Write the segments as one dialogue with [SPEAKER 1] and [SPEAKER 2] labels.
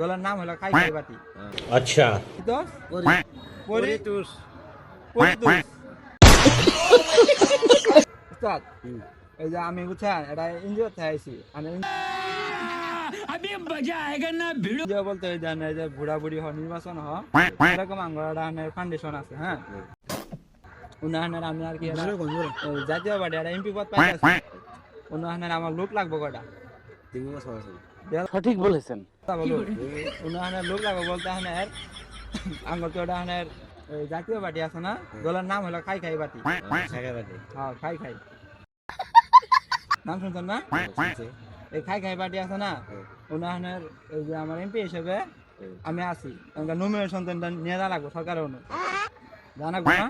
[SPEAKER 1] দলের নাম হলো খাই খাই
[SPEAKER 2] হ্যাঁ।
[SPEAKER 1] বাটি আচ্ছা।
[SPEAKER 3] দোষ
[SPEAKER 1] পরিতুষ। পরিতুষ। উস্তাদ এই যে আমি বুঝছেন এটা ইঞ্জিওর থেকে আমি আমি মজা আয়েগা না ভিড়। যে বলতে জানে যে বুড়া বুড়ি হ নির্বাচন হ হ্যাঁ, হ্যাঁ। এরকম আঙ্গড়া ফাউন্ডেশন আছে হ্যাঁ। উনাহানের আমি আর কি জাতীয় পার্টি একটা এমপি পদ পাই উনাহানের আমার লোক লাগবো কটা
[SPEAKER 3] তিন
[SPEAKER 4] সঠিক বলেছেন।
[SPEAKER 1] লোক বলতে হানের আঙ্গর হানের জাতীয় পার্টি আছে না? দলের নাম হলো খাই খাই বাটি
[SPEAKER 3] শাখা বাটে
[SPEAKER 1] হ্যাঁ খাই খাই। নাম শুনছেন না? এই খাই খাই পার্টি আছে না? এই যে আমার এমপি হিসেবে আমি আছি। নমিনেশন নিয়ে যা লাগবো সরকারের অনু। জানাব না?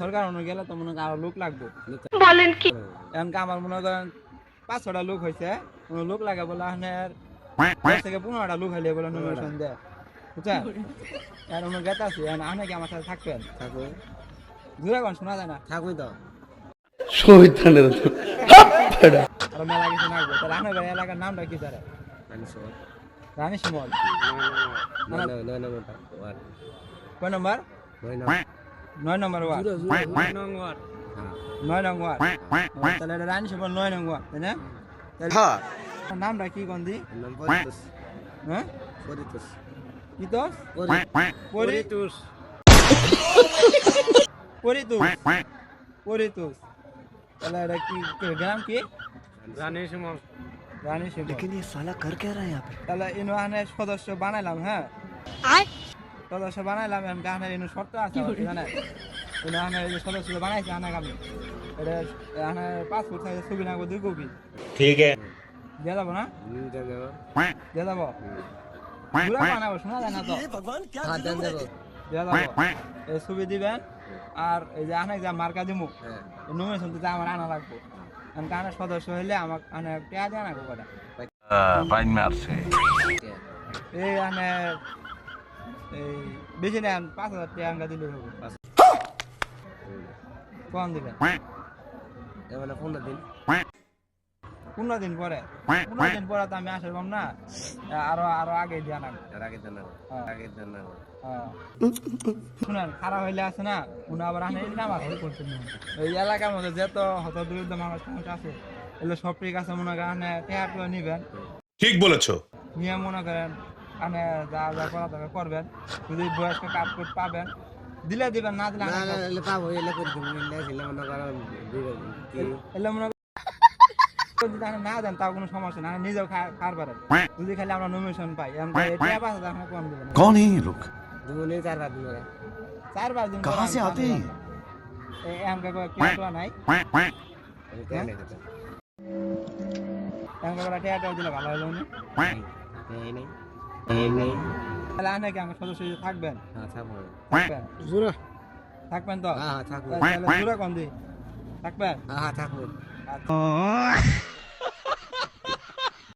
[SPEAKER 1] সরকার অনু গেলে তো মনে করেন আরও লোক লাগবে। এমনকি আমার মনে করেন পাঁচ ছটা লোক হয়েছে লোক লাগে বলে হানের দশ থেকে পনেরোটা লোক হইলে বলে নমিনেশন দেয় বুঝছেন এর অনু গেতে আছি আনে কি আমার সাথে থাকবেন
[SPEAKER 3] থাকবে
[SPEAKER 1] দূরে কোন শোনা যায় না
[SPEAKER 3] থাকবে তো
[SPEAKER 4] শহীদানের
[SPEAKER 1] আর মেলা কিছু নাকবো তাহলে এলাকার নামটা কি তারা
[SPEAKER 3] রানী
[SPEAKER 1] শিমল
[SPEAKER 3] নয় ওয়ার্ড
[SPEAKER 1] কয় নম্বর
[SPEAKER 3] নয় নম্বর
[SPEAKER 1] ওয়ার্ড
[SPEAKER 3] নয় নম্বর হ্যাঁ
[SPEAKER 1] নয় নং ওয়ার্ড ও, তাহলে এটা রানী শিমল নয় নং ওয়ার্ড তাই না তাহলে নামটা কি গন্ধি
[SPEAKER 3] নাম পরিতোষ
[SPEAKER 1] হ্যাঁ
[SPEAKER 3] পরিতোষ
[SPEAKER 1] কি তো
[SPEAKER 3] পরি-
[SPEAKER 1] পরিতুষ পরিতুষ পরিতুষ তাহলে এটা কি কি গ্রাম কি
[SPEAKER 3] রানী শিমল
[SPEAKER 1] রানী শিমল
[SPEAKER 4] ये साला कर क्या रहा है यहाँ पे
[SPEAKER 1] তাহলে ইনওয়ানের সদস্য বানাইলাম হ্যাঁ সদস্য বানাইলাম এমন কাহানের ইনু শর্ত আছে আমার জানেন ইনওয়ানের এই যে সদস্য বানাইছে আনাক আমি এটা পাসপোর্ট সাইজের ছবি লাগবে দুই কপি।
[SPEAKER 2] ঠিক আছে।
[SPEAKER 1] দিয়ে যাব না? দিয়ে যাব। পুরা বানাবো শোনা যায় না তো?
[SPEAKER 3] হ্যাঁ,
[SPEAKER 1] দিয়ে যাব। এই ছবি দিবেন আর এই যে আনে যা মার্কা দিমু
[SPEAKER 3] হ্যাঁ।
[SPEAKER 1] নমিনেশন তো আমার আনা লাগবে। কারণ সদস্য হইলে আমাকে বেশি নেন পাঁচ হাজার টাকা দিলে হবে। কোন
[SPEAKER 3] এবার পনেরো দিন।
[SPEAKER 1] পনেরো দিন পরে। পনেরো দিন পরে তো আমি পারব না। আরও আরও আগে দিয়া হ্যাঁ।
[SPEAKER 3] আগে জানাব
[SPEAKER 1] শুনেন খারাপ হইলে আছে না উনি আবার আনে করতে এই এলাকার মধ্যে যত হত বিরুদ্ধ মানুষ আছে এগুলো সব ঠিক আছে মনে করেন টেয়ারগুলো নিবেন।
[SPEAKER 5] ঠিক বলেছ।
[SPEAKER 1] নিয়ে মনে করেন আনে যা যা করা দরকার করবেন। যদি বয়স্ক কাজ করতে পাবেন দিলে দিবেন না দিলে
[SPEAKER 3] না
[SPEAKER 1] আনে
[SPEAKER 3] না এলে পাবো এলে করে দিব এলে ছিল মনে করো দিবে কি
[SPEAKER 1] এলে মনে করেন যদি আপনি না দেন তাও কোনো সমস্যা না আপনি নিজেও খা- খার পারেন যদি খালি আমরা নমিনেশন পাই এমন এটা পাঁচ হাজার টাকা কম দেবেন
[SPEAKER 5] कौन है ये लोग
[SPEAKER 3] দিব নেই চার পাঁচ দিন ধরে
[SPEAKER 1] চার পাঁচ দিন
[SPEAKER 5] कहाँ से आते हैं
[SPEAKER 1] এমকে টিয়াটোয়া নাই
[SPEAKER 3] আমি তেল নেই দিতে
[SPEAKER 1] এমকে করে টিয়াটোয়া দিলে ভালো হলো না
[SPEAKER 3] এই নেই এই নেই
[SPEAKER 1] তাহলে আনে কি আমার সদস্য হিসেবে থাকবেন?
[SPEAKER 3] হ্যাঁ থাকব।
[SPEAKER 1] থাকবেন?
[SPEAKER 3] জোরে।
[SPEAKER 1] থাকবেন তো?
[SPEAKER 3] হ্যাঁ হ্যাঁ থাকব।
[SPEAKER 1] তাহলে জোরে কম দি। থাকবেন?
[SPEAKER 3] হ্যাঁ হ্যাঁ থাকব।
[SPEAKER 1] আচ্ছা।